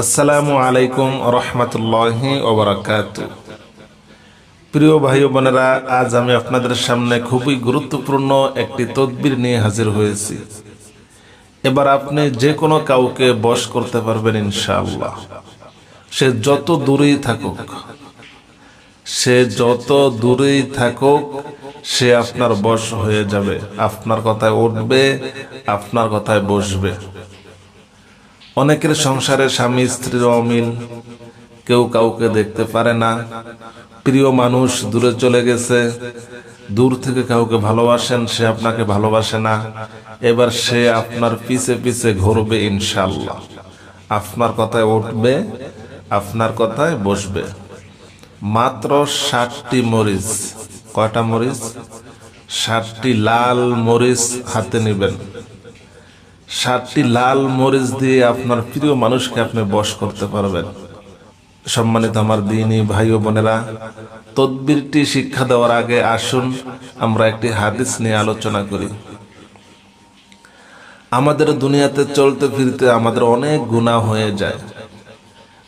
আসসালামু আলাইকুম রহমতুল্লাহি ওবরাকাত। প্রিয় ভাই বোনেরা, আজ আমি আপনাদের সামনে খুবই গুরুত্বপূর্ণ একটি তদবির নিয়ে হাজির হয়েছি। এবার আপনি যে কোনো কাউকে বশ করতে পারবেন ইনশাআল্লাহ। সে যত দূরেই থাকুক, সে যত দূরেই থাকুক, সে আপনার বশ হয়ে যাবে। আপনার কথায় উঠবে, আপনার কথায় বসবে। অনেকের সংসারে স্বামী, স্ত্রীর অমিল। কেউ কাউকে দেখতে পারে না। প্রিয় মানুষ দূরে চলে গেছে। দূর থেকে কাউকে ভালোবাসেন, সে আপনাকে ভালোবাসে না। এবার সে আপনার পিছে পিছে ঘুরবে ইনশাল্লাহ আপনার কথায় উঠবে, আপনার কথায় বসবে। মাত্র ষাটটি মরিচ। কয়টা মরিচ? ষাটটি লাল মরিচ হাতে নেবেন। ষাটটি লাল মরিচ দিয়ে আপনার প্রিয় মানুষকে আপনি বশ করতে পারবেন। সম্মানিত আমার দিনী ভাই ও বোনেরা, তদবিরটি শিক্ষা দেওয়ার আগে আসুন, আমরা একটি হাদিস নিয়ে আলোচনা করি। আমাদের দুনিয়াতে চলতে ফিরতে আমাদের অনেক গুণা হয়ে যায়।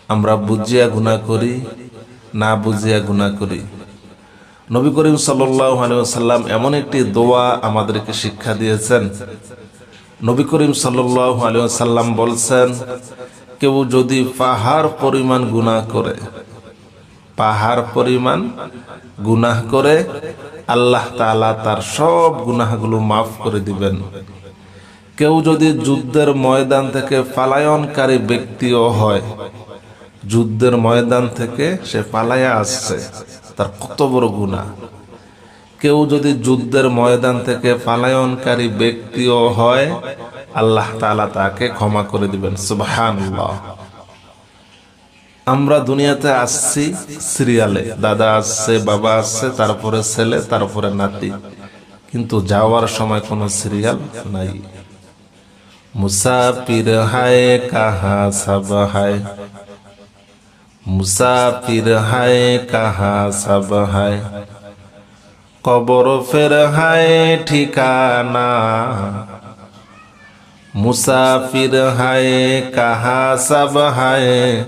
আমরা বুঝিয়া গুণা করি, না বুঝিয়া গুণা করি। নবী করিম সাল্লাম এমন একটি দোয়া আমাদেরকে শিক্ষা দিয়েছেন নবী করিম সাল্লাম বলছেন, কেউ যদি পাহাড় পরিমাণ গুনাহ করে, পাহাড় পরিমাণ গুনাহ করে, আল্লাহ তাআলা তার সব গুনাহগুলো মাফ করে দিবেন। কেউ যদি যুদ্ধের ময়দান থেকে পালায়নকারী ব্যক্তিও হয়, যুদ্ধের ময়দান থেকে সে পালায়া আসছে, তার কত বড় গুনাহ। কেউ যদি যুদ্ধের ময়দান থেকে পালায়নকারী ব্যক্তিও হয়, আল্লাহ তালা তাকে ক্ষমা করে দিবেন। সুবহান আমরা দুনিয়াতে আসছি সিরিয়ালে। দাদা আসছে, বাবা আসছে, তারপরে ছেলে, তারপরে নাতি। কিন্তু যাওয়ার সময় কোনো সিরিয়াল নাই। মুসাফির হায়, কাহা সব হায়? মুসাফির হায়, কাহা সব হায়? কবর ফের হায় ঠিকানা। মুসাফির হায়, কাহা সব হায়।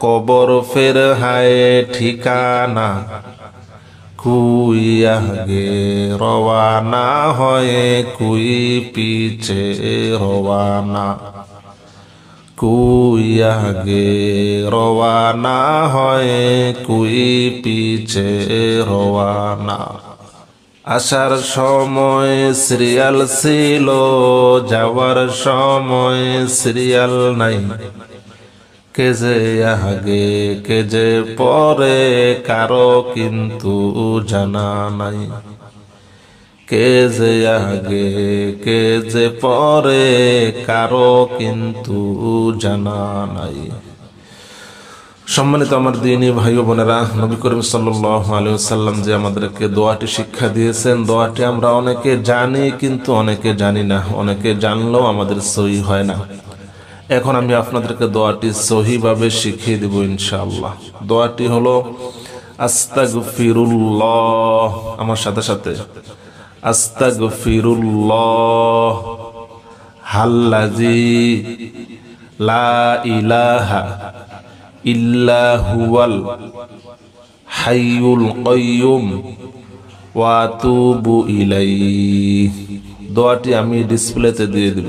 কবর ফের হায় ঠিকানা। কুই আগে রওয়ানা হয়, কুই পিছে রওয়ানা। কুই আগে রওয়ানা হয়, কুই পিছে রওয়ানা। আসার সময় সিরিয়াল ছিল, যাওয়ার সময় সিরিয়াল নাই। কে যে আগে, কে যে পরে, কারও কিন্তু জানা নাই। কে যে আগে, কে যে পরে, কারও কিন্তু জানা নাই। সম্মানিত আমার দিনী ভাই বোনেরা, নবী করিম সাল্লাম যে আমাদেরকে দোয়াটি শিক্ষা দিয়েছেন, দোয়াটি আমরা অনেকে জানি কিন্তু অনেকে জানি না, অনেকে জানলেও আমাদের সহি হয় না। এখন আমি আপনাদেরকে দোয়াটি সহিভাবে শিখিয়ে দেব ইনশাআল্লাহ। দোয়াটি হলো, আস্তাগফিরুল্লাহ, আমার সাথে সাথে। আস্তাগফিরুল্লাহ। হাল্লাজি লা ইলাহা ইল্লা হুয়াল হাইয়ুল কাইয়ুম ওয়া আতুবু ইলাইহি। দোয়াটি আমি ডিসপ্লেতে দিয়ে দেব।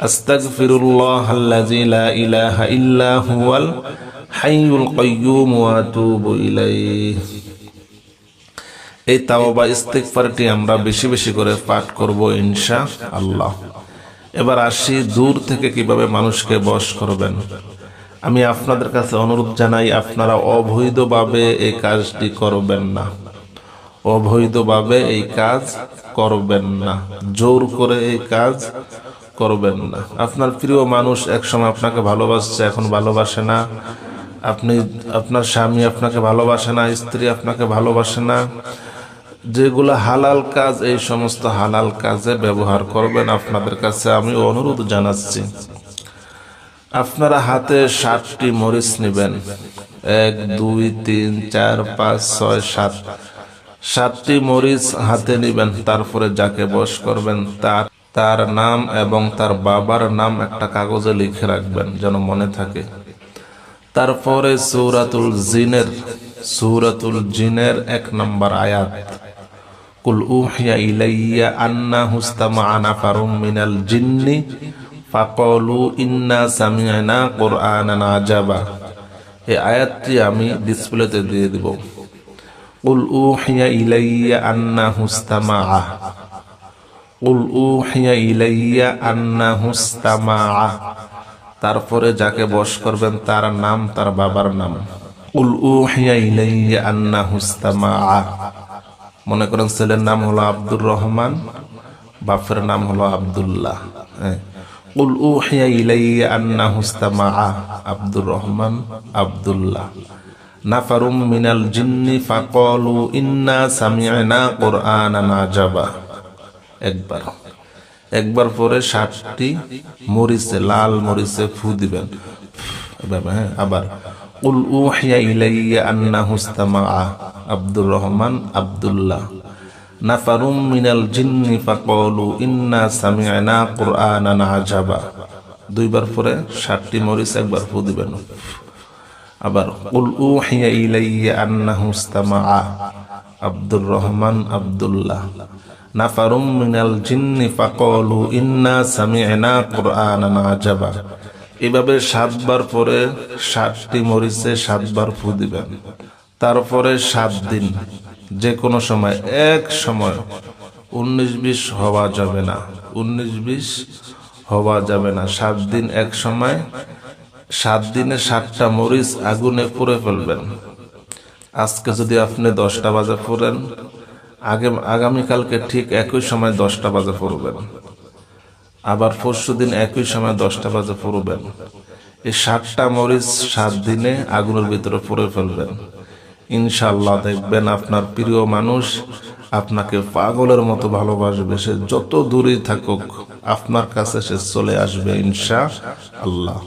أستغفر الله الذي لا إله إلا هو الحي القيوم وأتوب إليه এই তাওবা ইস্তেকফারটি আমরা বেশি বেশি করে পাঠ করব ইনশা আল্লাহ এবার আসি দূর থেকে কিভাবে মানুষকে বশ করবেন আমি আপনাদের কাছে অনুরোধ জানাই আপনারা অবৈধভাবে এই কাজটি করবেন না অবৈধভাবে এই কাজ করবেন না জোর করে এই কাজ করবেন না। আপনার প্রিয় মানুষ একসময় আপনাকে ভালোবাসছে, এখন ভালোবাসে না। আপনি, আপনার স্বামী আপনাকে ভালোবাসে না, স্ত্রী আপনাকে ভালোবাসে না। যেগুলো হালাল কাজ, এই সমস্ত হালাল কাজে ব্যবহার করবেন আপনাদের কাছে আমি অনুরোধ জানাচ্ছি। আপনারা হাতে ষাটটি মরিচ নেবেন। এক, দুই, তিন, চার, পাঁচ, ছয়, সাত। সাতটি মরিচ হাতে নেবেন, তারপরে যাকে বস করবেন তার তার নাম এবং তার বাবার নাম একটা কাগজে লিখে রাখবেন, যেন মনে থাকে। তারপরে সৌরাতুল জিনের সৌরাতুল জিনের এক নম্বর আয়াত। কুল উহিয়া ইলাইয়া আন্না হুস্তামা নাফারুম মিনাল জিন্নি ফাকলু ইন্না সামিআনা কুরআনান আজাবা। এই আয়াতটি আমি ডিসপ্লেতে দিয়ে দিব। কুল উহিয়া ইলাইয়া আন্না হুস্তামা উহিয়া ইলাইয়া আন্না হুস্তামা তারপরে যাকে বশ করবেন তার নাম, তার বাবার নাম। কুল উহিয়া ইলাইয়া আন্না হুস্তামা মনে করেন ছেলের নাম হলো আব্দুর রহমান, বাপের নাম হলো আব্দুল্লাহ। হ্যাঁ। উহিয়া ইলাইয়া আন্না হুস্তামা আব্দুর রহমান, আব্দুল্লাহ। মিনাল জিন্নি ইন্না একবার। একবার পরে ষাটটি মরিচে, লাল মরিচে ফু দিবেন। হ্যাঁ আবার, উল উহিয়া ইলাইয়া আন্নাহু ইস্তামাআ আব্দুর রহমান আব্দুল্লাহ। নাফারুম মিনাল জিন্নি ফাকলু, ইন্না সামিআনা কুরআনান আজাবা। দুইবার পরে ষাটটি মরিচ একবার ফু দিবেন। আবার, উল উহিয়া ইলাইয়া আন্নাহু ইস্তামাআ আব্দুর রহমান আব্দুল্লাহ। নাফারুম মিনাল জিন্নি ফাকলু ইন্না সামি'না কুরআনান আজাবা। এভাবে সাতবার পরে সাতটি মরিচে সাতবার ফু দিবেন। তারপরে সাত দিন যে কোনো সময়, এক সময়। উনিশ বিশ হওয়া যাবে না। উনিশ বিশ হওয়া যাবে না। সাত দিন এক সময়, সাত দিনে সাতটা মরিচ আগুনে পুড়ে ফেলবেন। আজকে যদি আপনি দশটা বাজে পড়েন আগে, আগামীকালকে ঠিক একই সময় দশটা বাজে পড়বেন। আবার পরশু দিন একই সময় দশটা বাজে পড়বেন। এই সাতটা মরিচ সাত দিনে আগুনের ভিতরে পড়ে ফেলবেন। ইনশাল্লাহ দেখবেন আপনার প্রিয় মানুষ আপনাকে পাগলের মতো ভালোবাসবে। সে যত দূরেই থাকুক, আপনার কাছে সে চলে আসবে ইনশা আল্লাহ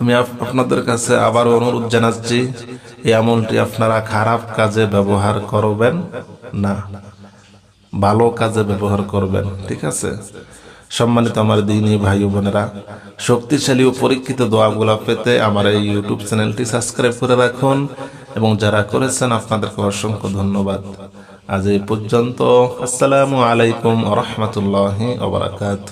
আমি আপ- আপনাদের কাছে আবার অনুরোধ জানাচ্ছি, এই আমলটি আপনারা খারাপ কাজে ব্যবহার করবেন। না, ভালো কাজে ব্যবহার করবেন, ঠিক আছে? সম্মানিত আমার দিনী ভাই বোনেরা, শক্তিশালী ও পরীক্ষিত দোয়াগুলো পেতে আমার এই ইউটিউব চ্যানেলটি সাবস্ক্রাইব করে রাখুন এবং যারা করেছেন আপনাদেরকে অসংখ্য ধন্যবাদ। আজ এই পর্যন্ত, আসসালামু আলাইকুম রহমতুল্লাহ ওবরাকাত